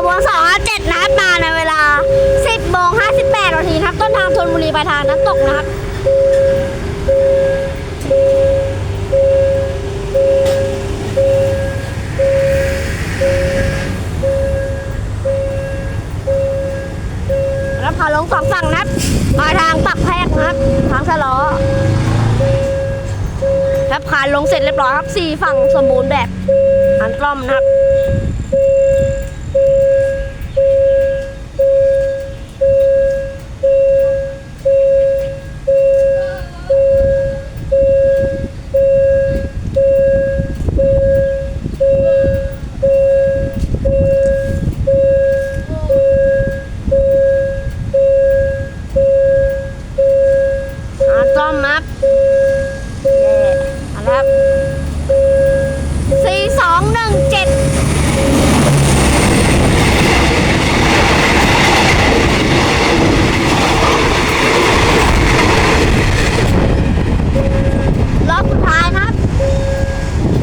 ขบวน257นะครับมาในเวลา 10โมง58นาทีครับ ต้นทางธนบุรีปลายทางน้ำตกนะครับแล้วพาลงสองฝั่งนะครับมาทางปักแพกนะครับ ทางสะลอครับคานลงเสร็จเรียบร้อยครับสี่ฝั่งสมบูรณ์แบบอันกล้อมนะครับ องหนึ่งเจ็ดรอบสุดท้ายครับ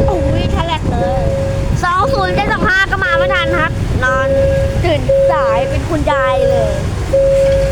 โอ้ยทะเลกเลยสองศูนย์เจ็ดสองห้าก็มาไม่ทันครับ นอนตื่นสายเป็นคุณยายเลย